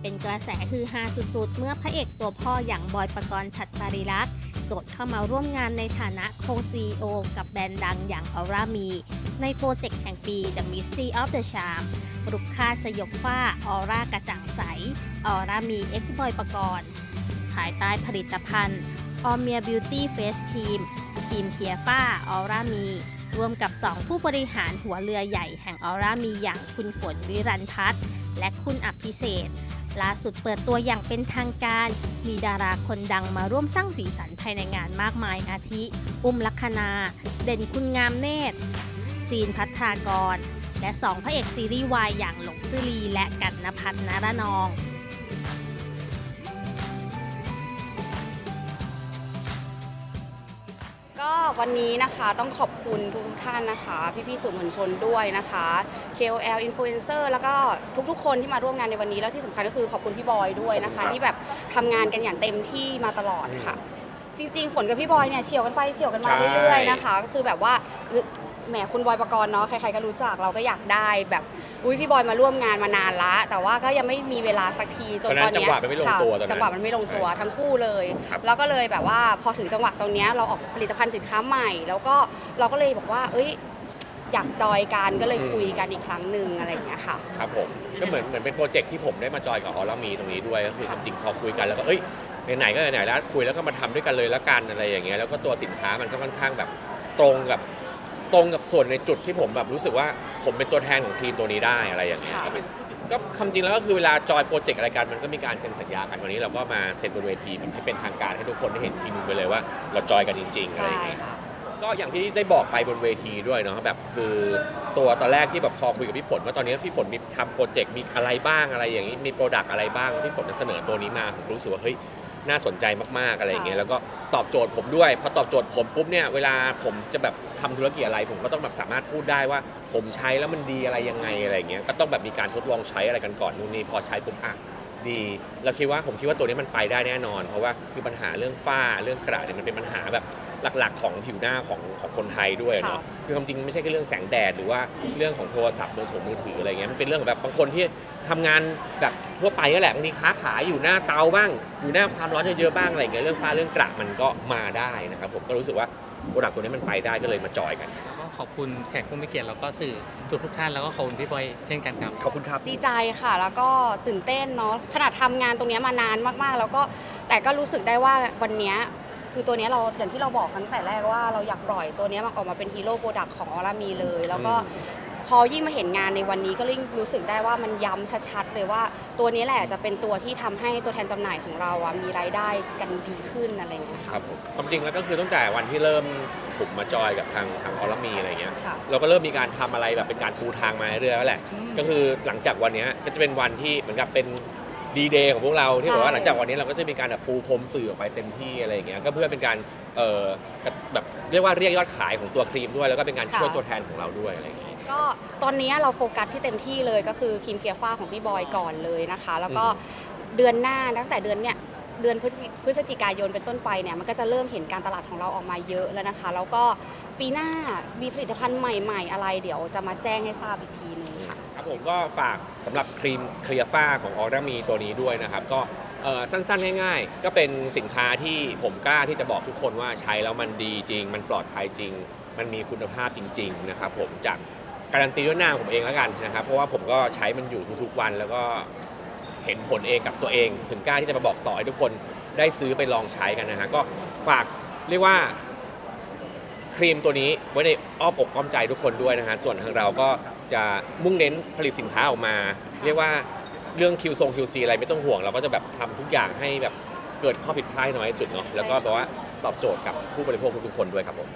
เป็นกระแสฮือฮาสุดๆ เมื่อพระเอกตัวพ่ออย่างบอยปกรณ์ฉัตรปริรัตน์โดดเข้ามาร่วมงานในฐานะโคซีโอกับแบรนด์ดังอย่างออร่ามี ในโปรเจกต์แห่งปี The Mystery of the Charm รุกค่าสยบฝ้าออร่ากระจ่างใส ออร่ามีเอ็กบอยปกรณ์ภายใต้ผลิตภัณฑ์ออเมียบิวตี้เฟสครีมครีมเคลียฝ้าออร่ามีร่วมกับ 2 ผู้บริหารหัวเรือใหญ่แห่งออร่ามีอย่างคุณฝนวิรันพัฒน์และคุณอภิเศษ ล่าสุดเปิดตัวอย่างเป็นทางการ มีดาราคนดังมาร่วมสร้างสีสันภายในงานมากมายอาทิ อุ้มลักษณาเด่นคุณงามเนตรซีนพัฒากร และสองพระเอกซีรีส์วายอย่างหลงซื่อลีและกันนพัฒน์นารนอง วันนี้นะคะต้องขอบคุณทุกๆท่านนะคะ พี่ๆสื่อมวลชนด้วยนะคะ KOL Influencer แล้วก็ทุกๆ คนที่มาร่วมงานในวันนี้แล้วที่สำคัญก็คือขอบคุณพี่บอยด้วยนะคะ ที่แบบทำงานกันอย่างเต็มที่มาตลอดค่ะ จริงๆ ฝนกับพี่บอยเนี่ยเฉียวกันไปเฉียวกันมาใช่ เรื่อยๆนะคะ ก็คือแบบว่า แหมคุณบอยประกรณ์เนาะใครๆก็รู้จักเราก็อยากได้แบบอุ้ยพี่บอยมาร่วมงานมานานละ แต่ว่าก็ยังไม่มีเวลาสักทีจนตอนนั้ตอนนเนี้ยจังหวะมันไม่ลงค่ะตัวตอนนั้นจังหวะมันไม่ลงตัวใช่ทั้งคู่เลยครับแล้วก็เลยแบบว่าพอถึงจังหวะตรงเนี้ยเราออกผลิตภัณฑ์สินค้าใหม่ แล้วก็เราก็เลยบอกว่า เอ้ยอยากจอยกันก็เลยคุยกันอีกครั้งหนึ่งอะไรอย่างเงี้ยค่ะครับผมก็เหมือนเหมือนเป็นโปรเจกต์ที่ผมได้มาจอยกับออร่ามีตรงนี้ด้วยก็คือความจริงพอคุยกันแล้วก็เอ้ยไหนๆก็ไหนๆแล้วคุยแล้วก็มาทำด้วยกันเลยละกันอะไรอย่างเงี้ยแล้วก็ตัวสินค้ามันก็ค่อนข้างแบบตรงกับ ตรงกับส่วนในจุดที่ผมแบบรู้สึกว่าผมเป็นตัวแทนของทีมตัวนี้ได้อะไรอย่างเงี้ยค่ะก็เป็นก็คำจริงแล้วก็คือเวลาจอยโปรเจกต์อะไรกันมันก็มีการเซ็นสัญญากันวันนี้เราก็มาเซ็นบนเวทีมันให้เป็นทางการให้ทุกคนได้เห็นทีมไปเลยว่า เราจอยกันจริงๆอะไรใช่อย่างเงี้ยค่ะก็อย่างที่ได้บอกไปบนเวทีด้วยเนาะแบบคือตัวตอนแรกที่แบบพอคุยกับพี่ฝนว่าตอนนี้พี่ฝนมีทำโปรเจกต์มีอะไรบ้างอะไรอย่างนี้มีโปรดักต์อะไรบ้างพี่ฝนจะเสนอตัวนี้มาผมรู้สึกว่าเฮ้ยน่าสนใจมากๆอะไรอย่างเงี้ยค่ะแล้วก็ ตอบโจทย์ผมด้วยพอตอบโจทย์ผมปุ๊บเนี่ยเวลาผมจะแบบทำธุรกิจอะไร ผมก็ต้องแบบสามารถพูดได้ว่า ผมใช้แล้วมันดีอะไรยังไงอะไรเงี้ยก็ต้องแบบมีการทดลองใช้อะไรกันก่อนนู่นนี่พอใช้ปุ๊บอะ ดี เราคิดว่าผมคิดว่าตัวนี้มันไปได้แน่นอน เพราะว่าคือปัญหาเรื่องฝ้าเรื่องกระเนี่ยมันเป็นปัญหาแบบหลักๆ ของผิวหน้าของของคนไทยด้วยเนาะค่ะคือความจริงไม่ใช่แค่เรื่องแสงแดดหรือว่าเรื่องของโทรศัพท์มือถือมือถืออะไรเงี้ยมันเป็นเรื่องของแบบบางคนที่ทำงานแบบทั่วไปนั่นแหละบางทีค้าขายอยู่หน้าเตาบ้าง อยู่หน้าความร้อนเยอะๆบ้างอะไรเงี้ยเรื่องฟ้าเรื่องกระมันก็มาได้นะครับผมก็รู้สึกว่า โปรดักต์ตัวนี้มันไปได้ก็เลยมาจอยกัน ก็ขอบคุณแขกผู้มีเกียรติแล้วก็สื่อทุกทุกๆท่านแล้วก็ขอบคุณพี่บอยเช่นกันครับ ขอบคุณครับ ดีใจค่ะ แล้วก็ตื่นเต้นเนาะขนาดทำงานตรงเนี้ยมานานมากๆ แล้วก็แต่ก็รู้สึกได้ว่าวันเนี้ยคือตัวเนี้ยเราอย่างที่เราบอกกันตั้งแต่แรกว่าเราอยากปล่อยตัวเนี้ยมันออกมาเป็นฮีโร่โปรดักต์ของออร่ามีเลย แล้วก็ พอยิ่งมาเห็นงานในวันนี้ก็ยิ่งรู้สึกได้ว่ามันย้ำชัดๆเลยว่าตัวนี้แหละจะเป็นตัวที่ทำให้ตัวแทนจำหน่ายของเราอะมีรายได้กันดีขึ้นอะไรอย่างเงี้ยคค่ะรับผมความจริงแล้วก็คือตั้งแต่วันที่เริ่มผมมาจอยกับทางทางออร์มีอะไรเงี้ย ค่ะ เราก็เริ่มมีการทำอะไรแบบเป็นการปูทางมาเรื่อยๆแล้วแหละอืมก็คือหลังจากวันเนี้ยก็จะเป็นวันที่เหมือนกับเป็นดีเดย์ของพวกเราที่ใช่ บอกว่าหลังจากวันนี้เราก็จะมีการแบบปูพรมสื่อออกไปเต็มที่อะไรอย่างเงี้ยก็เพื่อเป็นการเอ่อแบบเรียกว่าเรียกยอดขายของตัวครีมด้วย แล้วก็เป็นการช่วยตัวแทนของเราด้วยอะไรอย่างเงี้ย ก็ตอนนี้เราโฟกัสที่เต็มที่เลยก็คือครีมเกียร์ฟ้าของพี่บอยก่อนเลยนะคะ แล้วก็อืเดือนหน้าตั้งแต่เดือนเนี้ยเดือนพฤศจิพฤศจิกายนเป็นต้นไปเนี่ยมันก็จะเริ่มเห็นการตลาดของเราออกมาเยอะแล้วนะคะ แล้วก็ปีหน้ามีผลิตภัณฑ์ใหม่ๆ อะไร เดี๋ยวจะมาแจ้งให้ทราบอีกทีนึงค่ะ ครับผมก็ฝากสำหรับครีมเคลียร์ฝ้าของออร่ามีตัวนี้ด้วยนะครับ ก็เอ่อสั้นๆ ง่ายๆ ก็เป็นสินค้าที่ผมกล้าที่จะบอกทุกคนว่าใช้แล้วมันดีจริง มันปลอดภัยจริง มันมีคุณภาพจริง ๆ นะครับผมจาก การันตีด้วยหน้าผมเองแล้วกันนะครับ เพราะว่าผมก็ใช้มันอยู่ทุกๆวัน แล้วก็เห็นผลเองกับตัวเอง ถึงกล้าที่จะมาบอกต่อให้ทุกคนได้ซื้อไปลองใช้กันนะฮะก็ฝากเรียกว่าครีมตัวนี้ไว้ในอ้อมอกอ้อมใจทุกคนด้วยนะฮะส่วนทางเราก็จะมุ่งเน้นผลิตสินค้าออกมา เรียกว่าเรื่อง Q ทรง QC อะไรไม่ต้องห่วง เราก็จะแบบทำทุกอย่างให้แบบเกิดข้อผิดพลาดน้อยที่สุดเนาะแล้วก็แบบว่าตอบโจทย์กับผู้บริโภคทุกๆคนด้วยครับผม